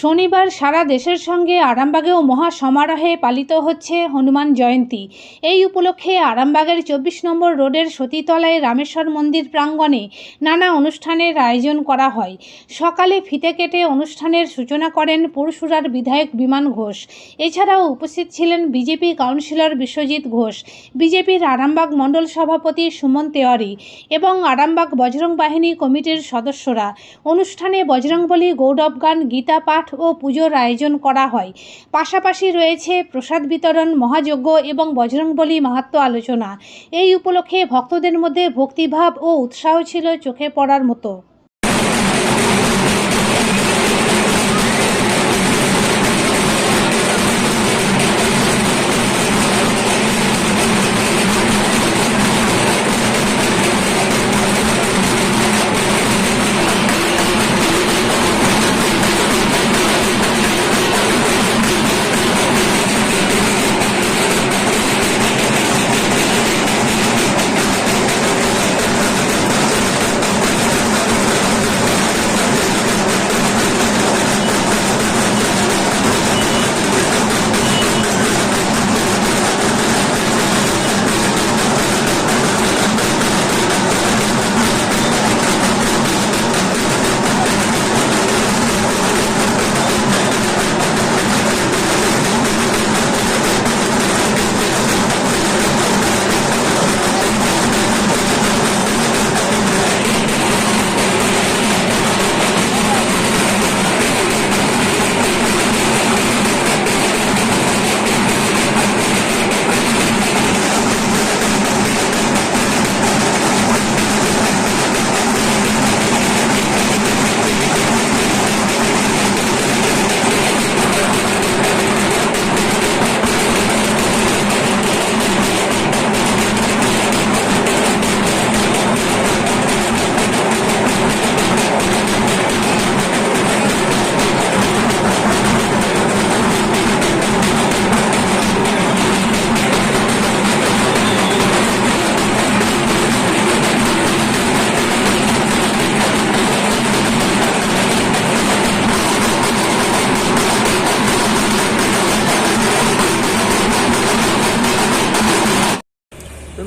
শনিবার সারা দেশের সঙ্গে আরামবাগেও মহা সমারোহে পালিত হচ্ছে হনুমান জয়ন্তী। এই উপলক্ষে আরামবাগের চব্বিশ নম্বর রোডের সতীতলায় রামেশ্বর মন্দির প্রাঙ্গণে নানা অনুষ্ঠানের আয়োজন করা হয়। সকালে ফিতে কেটে অনুষ্ঠানের সূচনা করেন পরশুরার বিধায়ক বিমান ঘোষ। এছাড়াও উপস্থিত ছিলেন বিজেপি কাউন্সিলর বিশ্বজিৎ ঘোষ, বিজেপির আরামবাগ মণ্ডল সভাপতি সুমন তেওয়ারি এবং আরামবাগ বজরং বাহিনী কমিটির সদস্যরা। অনুষ্ঠানে বজরংবলী গৌরব গান, গীতা পাঠ ও পুজোর আয়োজন করা হয়। পাশাপাশি রয়েছে প্রসাদ বিতরণ, মহাযজ্ঞ এবং বজরংবলী মাহাত্ম আলোচনা। এই উপলক্ষে ভক্তদের মধ্যে ভক্তিভাব ও উৎসাহ ছিল চোখে পড়ার মতো।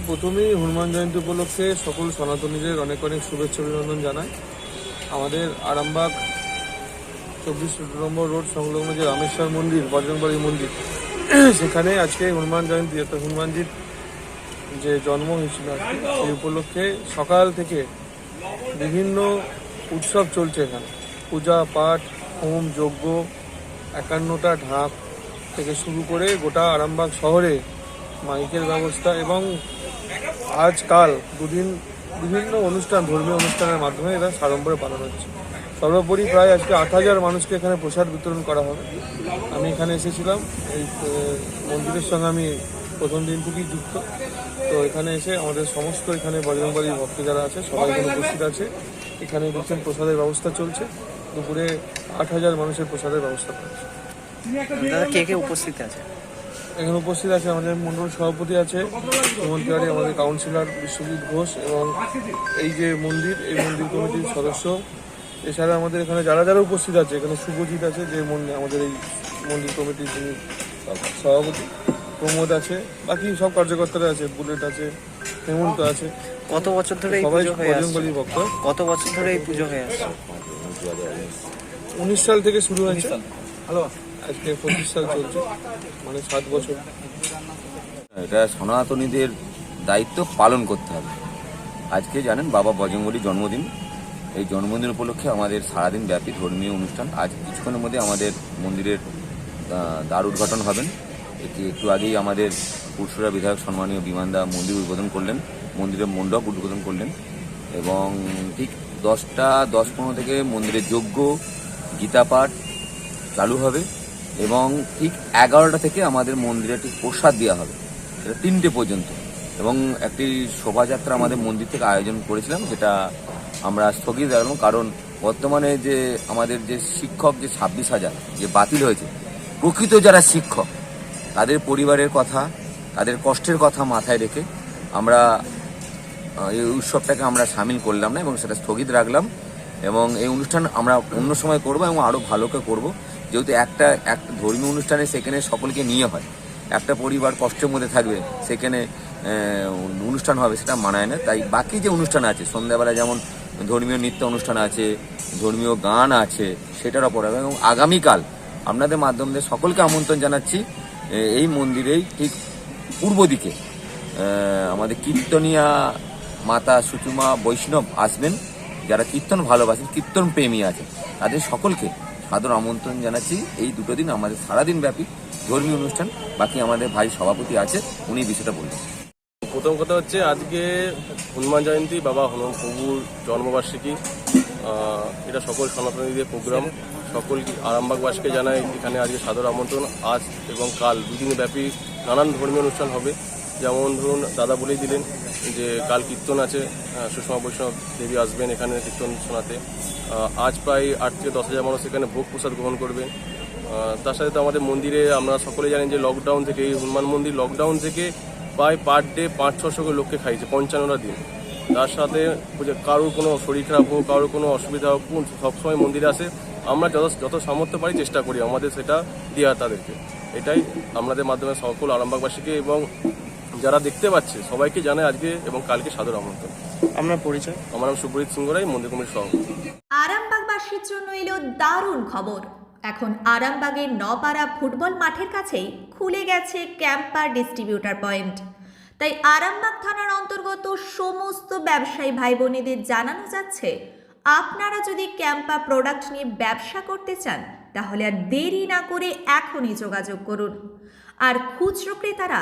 প্রথমেই হনুমান জয়ন্তী উপলক্ষে সকল সনাতনীদের অনেক অনেক শুভেচ্ছা অভিনন্দন জানাই। আমাদের আরামবাগ চব্বিশ নম্বর রোড সংলগ্ন যে রামেশ্বর মন্দির বজরংবাড়ি মন্দির, সেখানে আজকে হনুমান জয়ন্তী, অর্থাৎ হনুমানজির যে জন্ম হয়েছিল সেই উপলক্ষে সকাল থেকে বিভিন্ন উৎসব চলছে এখানে। পূজা, পাঠ, হোম, যজ্ঞ, একান্নটা ঢাক থেকে শুরু করে গোটা আরামবাগ শহরে মাইকের ব্যবস্থা এবং আজকাল দুদিন বিভিন্ন অনুষ্ঠান, ধর্মীয় অনুষ্ঠানের মাধ্যমে এটা সাড়ম্বরে পালন হচ্ছে। সর্বোপরি প্রায় আজকে আট হাজার মানুষকে এখানে প্রসাদ বিতরণ করা হবে। আমি এখানে এসেছিলাম, এই মন্দিরের সঙ্গে আমি প্রথম দিন থেকেই যুক্ত। তো এখানে এসে আমাদের সমস্ত এখানে বজরংবাড়ির ভক্ত যারা আছে, সবাই এখানে উপস্থিত আছে। এখানে দেখছেন প্রসাদের ব্যবস্থা চলছে। দুপুরে আট হাজার মানুষের প্রসাদের ব্যবস্থা করেছে কে কে উপস্থিত আছে? এখানে উপস্থিত আছে আমাদের মন্ডল সভাপতি আছে তিওয়ারি আমাদের কাউন্সিলর বিশ্বজিৎ ঘোষ এবং এই যে মন্দির এই মন্দির কমিটির সদস্য। এছাড়া আমাদের এখানে যারা যারা উপস্থিত আছে এখানে শুভজিৎ আছে যে মন্দির আমাদের এই মন্দির কমিটির যিনি সভাপতি প্রমোদ আছে বাকি সব কার্যকর্তারা আছে বুলেট আছে হেমন্ত আছে। কত বছর ধরে এই সবাই পুজো হয়ে আসছে? ভক্ত। কত বছর ধরে এই পুজো হয়ে আসছে? উনিশ সাল থেকে শুরু হয়েছে। হ্যালো। আজকে পঁচিশ সাল চলছে মানে সাত বছর। এটা সনাতনীদের দায়িত্ব পালন করতে হবে। আজকে জানেন বাবা বজরঙ্গলির জন্মদিন। এই জন্মদিন উপলক্ষে আমাদের সারাদিন ব্যাপী ধর্মীয় অনুষ্ঠান। আজ কিছুক্ষণের মধ্যে আমাদের মন্দিরের দ্বার উদ্ঘাটন হবেন এটি একটু আগেই আমাদের পুরসুরা বিধায়ক সম্মানীয় বিমানদা মন্দির উদ্বোধন করলেন, মন্দিরের মণ্ডপ উদ্বোধন করলেন এবং ঠিক দশটা, দশ পনেরো থেকে মন্দিরের যজ্ঞ, গীতাপাঠ চালু হবে। এবং ঠিক এগারোটা থেকে আমাদের মন্দিরে ঠিক প্রসাদ দেওয়া হবে। সেটা তিনটে পর্যন্ত। এবং একটি শোভাযাত্রা আমাদের মন্দির থেকে আয়োজন করেছিলাম, যেটা আমরা স্থগিত রাখলাম। কারণ বর্তমানে যে আমাদের যে শিক্ষক যে ছাব্বিশ হাজার, যে বাতিল হয়েছে, প্রকৃত যারা শিক্ষক, তাদের পরিবারের কথা, তাদের কষ্টের কথা মাথায় রেখে আমরা এই উৎসবটাকে আমরা সামিল করলাম না এবং সেটা স্থগিত রাখলাম। এবং এই অনুষ্ঠান আমরা অন্য সময় করব এবং আরও ভালো করে করব। যেহেতু একটা, এক ধর্মীয় অনুষ্ঠানে সেখানে সকলকে নিয়ে হয়, একটা পরিবার কষ্টের মধ্যে থাকবে, সেখানে অনুষ্ঠান হবে সেটা মানায় না। তাই বাকি যে অনুষ্ঠান আছে, সন্ধ্যাবেলা যেমন ধর্মীয় নৃত্য অনুষ্ঠান আছে, ধর্মীয় গান আছে, সেটার ওপর এবং আগামীকাল আপনাদের মাধ্যম দিয়ে সকলকে আমন্ত্রণ জানাচ্ছি এই মন্দিরেই ঠিক পূর্ব দিকে আমাদের কীর্তনিয়া মাতা সুচুমা বৈষ্ণব আসবেন। যারা কীর্তন ভালোবাসেন কীর্তন প্রেমী আছে তাদের সকলকে সাদর আমন্ত্রণ জানাচ্ছি। এই দুটো দিন আমাদের সারাদিন ব্যাপী ধর্মীয় অনুষ্ঠান। বাকি আমাদের ভাই সভাপতি আছে, উনি বিষয়টা বলবেন। প্রথম কথা হচ্ছে, আজকে হনুমান জয়ন্তী, বাবা হনুমান প্রভুর জন্মবার্ষিকী। এটা সকল সনাতনীদের প্রোগ্রাম। সকল আরামবাগবাসীকে জানাই, এখানে আজকে সাদর আমন্ত্রণ আজ এবং কাল। দুদিন ব্যাপী নানান ধর্মীয় অনুষ্ঠান হবে। যেমন ধরুন দাদা বলেই দিলেন যে কাল কীর্তন আছে সুষমা বৈষ্ণব দেবী আসবেন এখানে কীর্তন শোনাতে। আজ প্রায় আট থেকে দশ হাজার মানুষ এখানে ভোগ প্রসাদ গ্রহণ করবেন। তার সাথে তো আমাদের মন্দিরে আমরা সকলে জানেন যে লকডাউন থেকে, এই হনুমান মন্দির লকডাউন থেকে প্রায় পার ডে পাঁচ ছশো করে লোককে খাইছে পঞ্চান্নটা দিন। তার সাথে কারোর কোনো শরীর খারাপ হোক, কারোর কোনো অসুবিধা হোক সবসময় মন্দিরে আসে। আমরা যত যত সামর্থ্য পারি চেষ্টা করি আমাদের সেটা দেওয়ার তাদেরকে। এটাই আমাদের মাধ্যমে সকল আরামবাগবাসীকে এবং যারা দেখতে পাচ্ছে সবাইকে জানাই আজকে এবং কালকে সাদর আমন্ত্রণ। আপনার পরিচয়? আমার নাম সুব্রজিৎ সিংহ রায় মন্দির কমিটির সভাপতি আরামবাগবাসীর জন্য এলো দারুণ খবর। এখন আরামবাগের নপাড়া ফুটবল মাঠের কাছেই খুলে গেছে ক্যাম্পার ডিস্ট্রিবিউটার পয়েন্ট। তাই আরামবাগ থানার অন্তর্গত সমস্ত ব্যবসায়ী ভাই বোনেদের জানানো যাচ্ছে আপনারা যদি ক্যাম্পা প্রোডাক্ট নিয়ে ব্যবসা করতে চান তাহলে আর দেরি না করে এখনই যোগাযোগ করুন। আর খুচরো ক্রেতারা